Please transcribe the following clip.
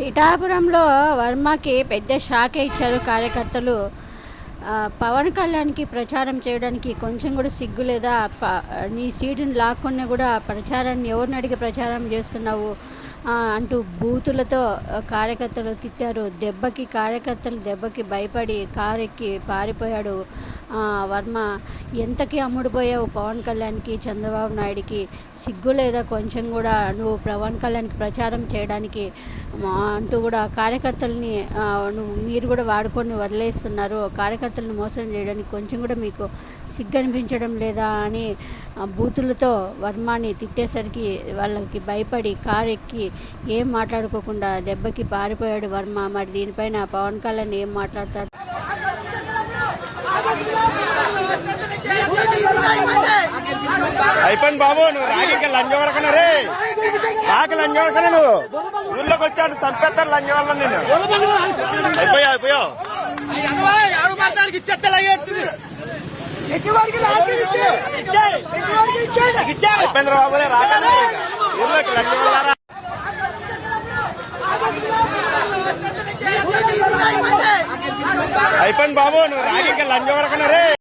పిఠాపురంలో వర్మకి పెద్ద షాకే ఇచ్చారు కార్యకర్తలు. పవన్ కళ్యాణ్కి ప్రచారం చేయడానికి కొంచెం కూడా సిగ్గు లేదా? ప- నీ సీటుని లాక్కొని కూడా ప్రచారాన్ని ఎవరిని అడిగి ప్రచారం చేస్తున్నావు? అంటూ బూతులతో కార్యకర్తలు తిట్టారు. దెబ్బకి కార్యకర్తలు దెబ్బకి భయపడి కారెక్కి పారిపోయాడు వర్మ ఎంతకి అమ్ముడుపోయావు పవన్ కళ్యాణ్కి చంద్రబాబు నాయుడికి సిగ్గు లేదా కొంచెం కూడా? నువ్వు పవన్ కళ్యాణ్కి ప్రచారం చేయడానికి మా అంటూ కూడా కార్యకర్తలని నువ్వు మీరు కూడా వాడుకొని వదిలేస్తున్నారు. కార్యకర్తలను మోసం చేయడానికి కొంచెం కూడా మీకు సిగ్గు అనిపించడం లేదా అని బూతులతో వర్మని తిట్టేసరికి వాళ్ళకి భయపడి కారు ఎక్కి ఏం మాట్లాడుకోకుండా దెబ్బకి పారిపోయాడు వర్మ. మరి దీనిపైన పవన్ కళ్యాణ్ ఏం మాట్లాడతాడు? అయిపోయింది బాబు నువ్వు రాగికి లంచవరకనే రే. రాకి లంచవరకనే నువ్వు. ఊళ్ళోకి వచ్చాడు చంపేస్తారు లంచవల్ల నేను అయిపోయా అయిపోయావు ఎవరు మాట్లాడికి ఇచ్చేస్తే లాగేస్తుంది అయిపోయింది బాబులే రాకండి ఊళ్ళోకి లంచవల్లారా అయిపోయింది బాబు నువ్వు రాగికి లంచవరకనే రే?